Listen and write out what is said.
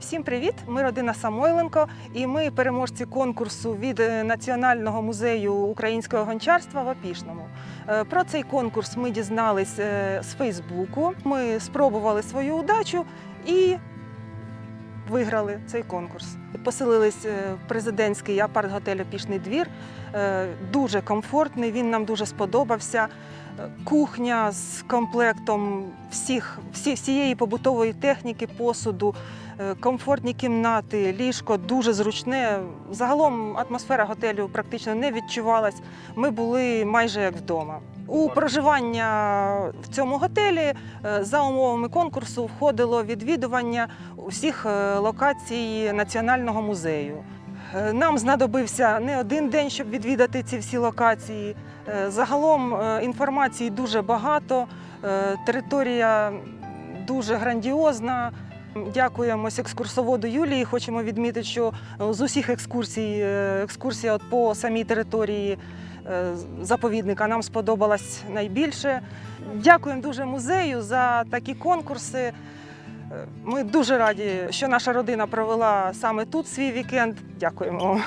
Всім привіт! Ми родина Самойленко, і ми переможці конкурсу від е, Національного музею українського гончарства в Опішному. Е, Про цей конкурс ми дізнались е, з Фейсбуку. Ми спробували свою удачу і виграли цей конкурс. Поселились е, в президентський апарт-готель Опішний двір. Е, Дуже комфортний, він нам дуже сподобався. Е, Кухня з комплектом всіх, всі, всієї побутової техніки, посуду, комфортні кімнати, ліжко дуже зручне. Загалом атмосфера готелю практично не відчувалась. Ми були майже як вдома. У проживання в цьому готелі е, за умовами конкурсу входило відвідування усіх е, локацій Національного музею. Е, Нам знадобився не один день, щоб відвідати ці всі локації. Загалом інформації дуже багато, територія дуже грандіозна. Дякуємось екскурсоводу Юлії. Хочемо відмітити, що з усіх екскурсій екскурсія по самій території заповідника нам сподобалась найбільше. Дякуємо дуже музею за такі конкурси. Е, Ми дуже раді, що наша родина провела саме тут свій вікенд. Дякуємо.